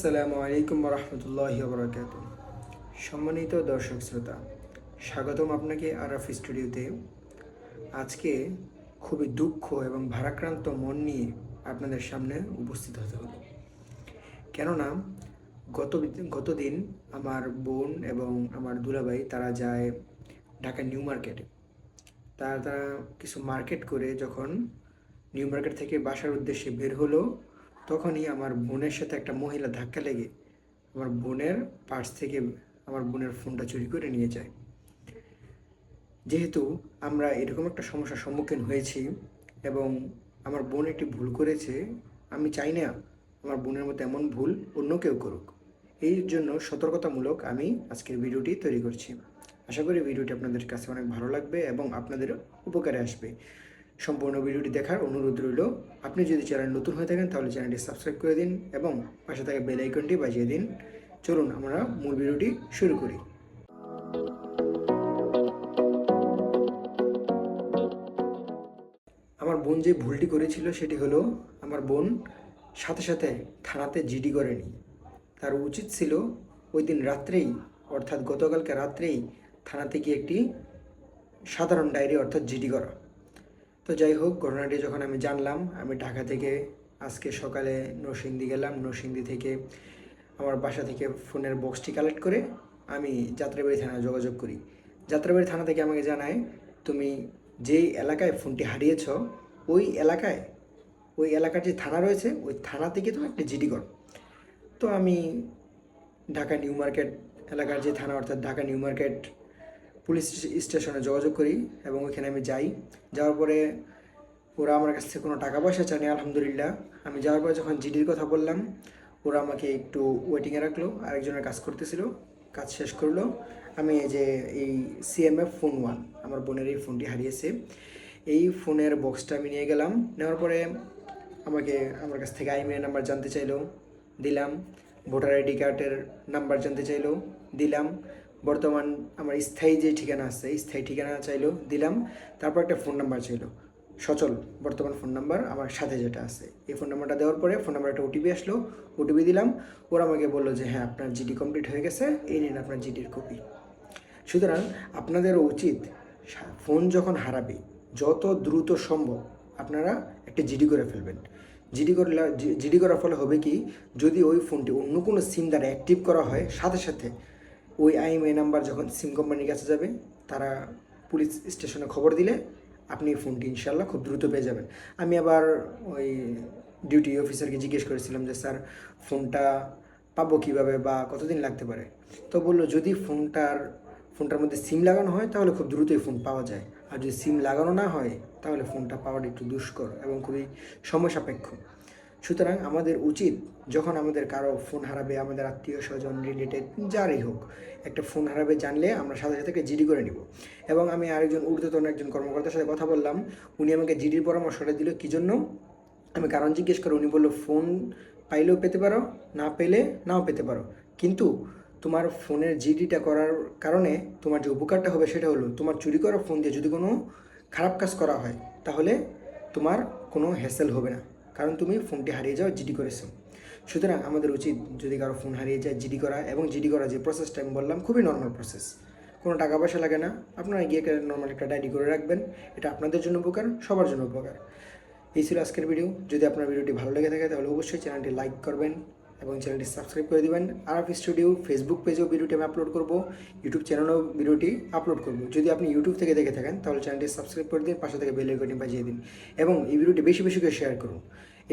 আসসালামু আলাইকুম রহমতুল্লাহ বরকাত সম্মানিত দর্শক শ্রোতা, স্বাগতম আপনাকে আরাফ স্টুডিওতে। আজকে খুবই দুঃখ এবং ভারাক্রান্ত মন নিয়ে আপনাদের সামনে উপস্থিত হতে হলো। কেননা গত গতদিন আমার বোন এবং আমার দুলাভাই তারা যায় ঢাকা নিউ মার্কেটে। তারা তারা কিছু মার্কেট করে যখন নিউ মার্কেট থেকে বাসার উদ্দেশ্যে বের হলো তখনই আমার বোনের সাথে একটা মহিলা ধাক্কা লেগে আমার বোনের পার্স থেকে আমার বোনের ফোনটা চুরি করে নিয়ে যায়। যেহেতু আমরা এরকম একটা সমস্যার সম্মুখীন হয়েছি এবং আমার বোন একটি ভুল করেছে, আমি চাই না আমার বোনের মতো এমন ভুল অন্য কেউ করুক। এই জন্য সতর্কতামূলক আমি আজকের ভিডিওটি তৈরি করছি। আশা করি ভিডিওটি আপনাদের কাছে অনেক ভালো লাগবে এবং আপনাদের উপকারে আসবে। সম্পূর্ণ ভিডিওটি দেখার অনুরোধ রইল। আপনি যদি চ্যানেল নতুন হয়ে থাকেন, তাহলে চ্যানেলটি সাবস্ক্রাইব করে দিন এবং পাশে থাকা বেল আইকনটি বাজিয়ে দিন। চলুন, আমরা মূল ভিডিওটি শুরু করি। আমার বোন যে ভুলটি করেছিল, সেটি হলো আমার বোন সাথে সাথে থানাতে জিডি করেনি। তার উচিত ছিল ওই দিন রাত্রেই, অর্থাৎ গতকালকে রাত্রেই থানাতে গিয়ে একটি সাধারণ ডায়েরি, অর্থাৎ জিডি করা। তো যাই হোক, ঘটনাটি যখন আমি জানলাম, আমি ঢাকা থেকে আজকে সকালে নরসিংদী গেলাম। নরসিংদী থেকে আমার বাসা থেকে ফোনের বক্সটি কালেক্ট করে আমি যাত্রাবাড়ি থানায় যোগাযোগ করি। যাত্রাবাড়ি থানা থেকে আমাকে জানায়, তুমি যেই এলাকায় ফোনটি হারিয়েছ, ওই এলাকায়, ওই এলাকার যে থানা রয়েছে, ওই থানা থেকে তুমি একটা জিডি করো। তো আমি ঢাকা নিউ মার্কেট এলাকার যে থানা, অর্থাৎ ঢাকা নিউ মার্কেট পুলিশ স্টেশনে যোগাযোগ করি এবং ওইখানে আমি যাই। যাওয়ার পরে ওরা আমার কাছ থেকে কোনো টাকা পয়সা চায়নি, আলহামদুলিল্লাহ। আমি যাওয়ার পরে যখন জিডির কথা বললাম, ওরা আমাকে একটু ওয়েটিংয়ে রাখল, আরেকজনের কাজ করতেছিল, কাজ শেষ করল। আমি এই যে এই সিএমএফ ফোন ওয়ান আমার বোনের এই ফোনটি হারিয়েছে। এই ফোনের বক্সটা আমি নিয়ে গেলাম, নেওয়ার পরে আমাকে আমার কাছ থেকে আইমের নাম্বার জানতে চাইলো, দিলাম। ভোটার আইডি কার্ডের নাম্বার জানতে চাইলো, দিলাম। বর্তমান আমার স্থায়ী যে ঠিকানা আছে স্থায়ী ঠিকানা চাইলো, দিলাম। তারপর একটা ফোন নাম্বার চাইলো। সচল বর্তমান ফোন নাম্বার আমার সাথে যেটা আছে। এই ফোন নাম্বারটা দেওয়ার পরে ফোন নাম্বার একটা ওটিপি আসলো। ওটিপি দিলাম। ওরা আমাকে বলল যে হ্যাঁ আপনার জিডি কমপ্লিট হয়ে গেছে। এই নিন আপনার জিডির কপি সুতরাং আপনাদেরও উচিত ফোন যখন হারাবে, যত দ্রুত সম্ভব আপনারা একটা জিডি করে ফেলবেন। জিডি করলে জিডি করার ফলে হবে কি, যদি ওই ফোনটি অন্য কোনো সিম দ্বারা অ্যাক্টিভ করা হয়, সাথে সাথে ওই আইএমআই নাম্বার যখন সিম কোম্পানির কাছে যাবে, তারা পুলিশ স্টেশনে খবর দিলে আপনি ফোনটি ইনশাল্লাহ খুব দ্রুত পেয়ে যাবেন। আমি আবার ওই ডিউটি অফিসারকে জিজ্ঞেস করেছিলাম যে, স্যার, ফোনটা পাবো কীভাবে বা কতদিন লাগতে পারে? তো বলল, যদি ফোনটার ফোনটার মধ্যে সিম লাগানো হয়, তাহলে খুব দ্রুতই ফোন পাওয়া যায়। আর যদি সিম লাগানো না হয়, তাহলে ফোনটা পাওয়াটা একটু দুষ্কর এবং খুবই সময় সাপেক্ষ। সুতরাং আমাদের উচিত যখন আমাদের কারও ফোন হারাবে, আমাদের আত্মীয় স্বজন রিলেটেড যারই হোক, একটা ফোন হারাবে জানলে আমরা সাথে সাথে জিডি করে নিব। এবং আমি আরেকজন ঊর্ধ্বতন একজন কর্মকর্তার সাথে কথা বললাম, উনি আমাকে জিডির পরামর্শটা দিল, কী জন্য? আমি কারণ জিজ্ঞেস করে উনি বলল, ফোন পাইলেও পেতে পারো, না পেলে নাও পেতে পারো। কিন্তু তোমার ফোনের জিডিটা করার কারণে তোমার যে উপকারটা হবে সেটা হলো, তোমার চুরি করা ফোন দিয়ে যদি কোনো খারাপ কাজ করা হয়, তাহলে তোমার কোনো হ্যাসেল হবে না। কারণ তুমি ফোনটি হারিয়ে যাও, জিডি করেছ। সুতরাং আমাদের উচিত যদি কারও ফোন হারিয়ে যায়, জিডি করা এবং জিডি করা যে প্রসেসটা আমি বললাম, খুবই নর্মাল প্রসেস কোনো টাকা পয়সা লাগে না। আপনারা গিয়ে নর্মাল একটা ডায়েরি করে রাখবেন। এটা আপনাদের জন্য উপকার, সবার জন্য উপকার। এই ছিল আজকের ভিডিও যদি আপনার ভিডিওটি ভালো লেগে থাকে, তাহলে অবশ্যই চ্যানেলটি লাইক করবেন। এবং চ্যানেলটি সাবস্ক্রাইব করে দিবেন। আরফ স্টুডিও ফেসবুক পেজেও ভিডিওটি আমি আপলোড করব ইউটিউব চ্যানেলেও ভিডিওটি আপলোড করব। যদি আপনি ইউটিউব থেকে দেখে থাকেন, তাহলে চ্যানেলটি সাবস্ক্রাইব করে দিন, পাশে থেকে বেল আইকনটি বাজিয়ে দিন এবং এই ভিডিওটি বেশি বেশি করে শেয়ার করুন।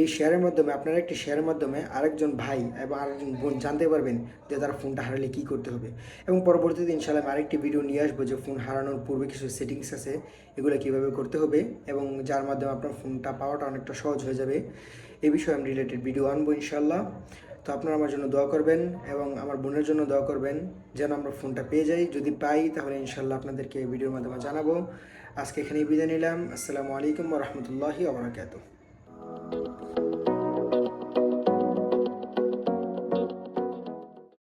এই শেয়ারের মাধ্যমে, আপনারা একটি শেয়ারের মাধ্যমে আরেকজন ভাই এবং আরেকজন বোন জানতে পারবেন যে তার ফোনটা হারালে কী করতে হবে এবং পরবর্তীতে ইনশাল্লাহ আমি আরেকটি ভিডিও নিয়ে আসব যে ফোন হারানোর পূর্বে কিছু সেটিংস আছে, এগুলো কীভাবে করতে হবে এবং যার মাধ্যমে আপনার ফোনটা পাওয়াটা অনেকটা সহজ হয়ে যাবে। এ বিষয়ে আমি রিলেটেড ভিডিও আনব ইনশাল্লাহ তো আপনারা আমার জন্য দোয়া করবেন এবং আমার বোনের জন্য দোয়া করবেন যেন আমরা ফোনটা পেয়ে যাই। যদি পাই তাহলে ইনশাল্লাহ আপনাদেরকে ভিডিওর মাধ্যমে জানাব। আজকে এখানেই বিদায় নিলাম। আসসালামু আলাইকুম রহমতুল্লাহি আবরাকাতু